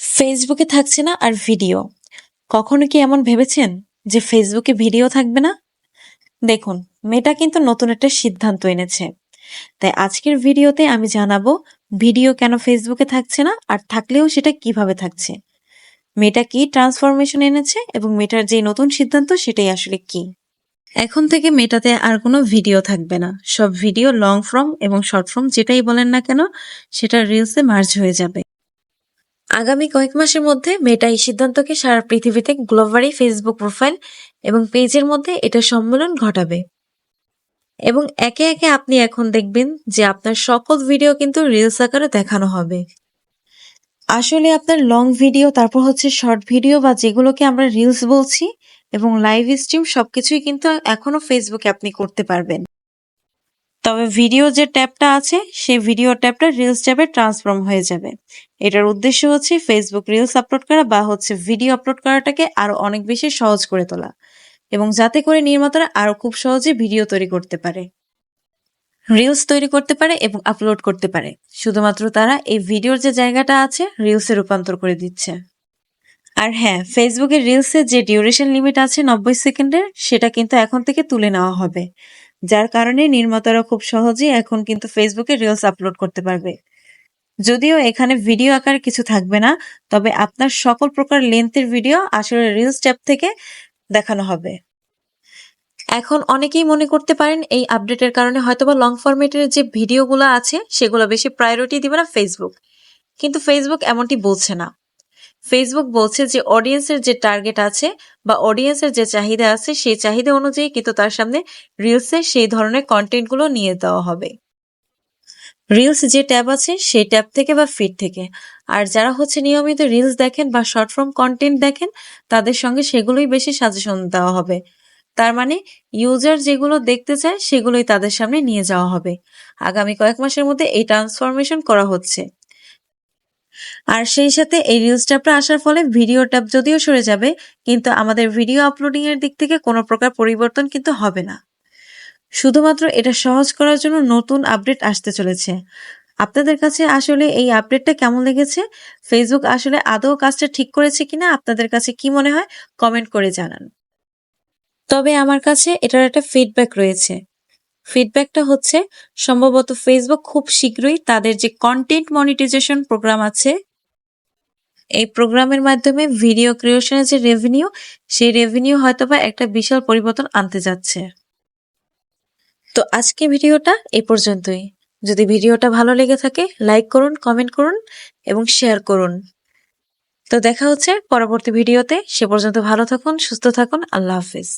ফেসবুকে থাকছে না আর ভিডিও। কখনো কি এমন ভেবেছেন যে ফেসবুকে ভিডিও থাকবে না? দেখুন মেটা কিন্তু নতুন একটা সিদ্ধান্ত এনেছে। তাই আজকের ভিডিওতে আমি জানাব, ভিডিও কেন ফেসবুকে থাকছে না আর থাকলেও সেটা কীভাবে থাকছে? মেটা কি ট্রান্সফরমেশন এনেছে এবং মেটার যে নতুন সিদ্ধান্ত সেটাই আসলে কি? এখন থেকে মেটাতে আর কোনো ভিডিও থাকবে না। সব ভিডিও লং ফর্ম এবং শর্ট ফর্ম যেটাই বলেন না কেন, সেটা রিলসে মার্জ হয়ে যাবে। আগামী কয়েক মাসের মধ্যে মেটা এই সিদ্ধান্তকে সারা পৃথিবীতে গ্লোবারি ফেসবুক প্রোফাইল এবং পেজের মধ্যে এটা সম্মেলন ঘটাবে। এবং একে একে আপনি এখন দেখবেন যে আপনার সকল ভিডিও কিন্তু রিলস আকারে দেখানো হবে। আসলে আপনার লং ভিডিও তারপর হচ্ছে শর্ট ভিডিও বা যেগুলোকে আমরা রিলস বলছি এবং লাইভ স্ট্রিম সবকিছুই কিন্তু এখনও ফেসবুকে আপনি করতে পারবেন। তবে ভিডিও যে ট্যাবটা আছে, সেই ভিডিও ট্যাবটা রিলস ট্যাবে ট্রান্সফর্ম হয়ে যাবে। এটার উদ্দেশ্য হচ্ছে ফেসবুক রিলস আপলোড করা বা হচ্ছে ভিডিও আপলোড করাটাকে আরও অনেক বেশি সহজ করে তোলা এবং যাতে করে নির্মাতারা আরও খুব সহজে ভিডিও তৈরি করতে পারে। রিলস তৈরি করতে পারে এবং আপলোড করতে পারে। শুধুমাত্র তারা এই ভিডিওর যে জায়গাটা আছে রিলসে রূপান্তর করে দিচ্ছে। আর হ্যাঁ ফেসবুকের রিলসের যে ডিউরেশন লিমিট আছে নব্বই সেকেন্ডের, সেটা কিন্তু এখন থেকে তুলে নেওয়া হবে। যার কারণে নির্মাতারা খুব সহজেই এখন কিন্তু ফেসবুকে রিলস আপলোড করতে পারবে। যদিও এখানে ভিডিও আকারে কিছু থাকবে না, তবে আপনার সকল প্রকার লেন্থের ভিডিও আসলে রিলস ট্যাব থেকে দেখানো হবে। এখন অনেকেই মনে করতে পারেন এই আপডেটের কারণে হয়তোবা লং ফরম্যাটের যে ভিডিওগুলো আছে, সেগুলো বেশি প্রায়োরিটি দিবে না ফেসবুক কিন্তু ফেসবুক এমনটি বলছে না। ফেসবুক বলছে যে অডিয়েন্সের যে টার্গেট আছে বা অডিয়েন্সের যে চাহিদা আছে, সেই চাহিদা অনুযায়ী কিন্তু তার সামনে রিলসে সেই ধরনের কন্টেন্টগুলো নিয়ে দেওয়া হবে। রিলস যে ট্যাব আছে, সেই ট্যাব থেকে বা ফিড থেকে। আর যারা হচ্ছে নিয়মিত রিলস দেখেন বা শর্ট ফর্ম কন্টেন্ট দেখেন, তাদের সঙ্গে সেগুলোই বেশি সাজেশন দেওয়া হবে। তার মানে ইউজার যেগুলো দেখতে চায়, সেগুলোই তাদের সামনে নিয়ে যাওয়া হবে। আগামী কয়েক মাসের মধ্যে এই ট্রান্সফরমেশন করা হচ্ছে। আর সেই সাথে এই রিলস ট্যাবটা আসার ফলে ভিডিও ট্যাব যদিও সরে যাবে, কিন্তু আমাদের ভিডিও আপলোডিং এর দিক থেকে কোনো প্রকার পরিবর্তন কিন্তু হবে না। শুধুমাত্র এটা সহজ করার জন্য নতুন আপডেট আসতে চলেছে। আপনাদের কাছে আসলে এই আপডেটটা কেমন লেগেছে? ফেসবুক আসলে আদৌ কাজটা ঠিক করেছে কিনা? আপনাদের কাছে কি মনে হয়? কমেন্ট করে জানান। তবে আমার কাছে এটার একটা ফিডব্যাক রয়েছে। ফিডব্যাকটা হচ্ছে, সম্ভবত ফেসবুক খুব শীঘ্রই তাদের যে কন্টেন্ট মনিটাইজেশন প্রোগ্রাম আছে, এই প্রোগ্রামের মাধ্যমে ভিডিও ক্রিয়েশনের যে রেভিনিউ সেই রেভিনিউ হয়তোবা একটা বিশাল পরিবর্তন আনতে যাচ্ছে। তো আজকে ভিডিওটা এই পর্যন্তই। যদি ভিডিওটা ভালো লেগে থাকে লাইক করুন কমেন্ট করুন এবং শেয়ার করুন। তো দেখা হচ্ছে পরবর্তী ভিডিওতে। সে পর্যন্ত ভালো থাকুন, সুস্থ থাকুন, আল্লাহ হাফিজ।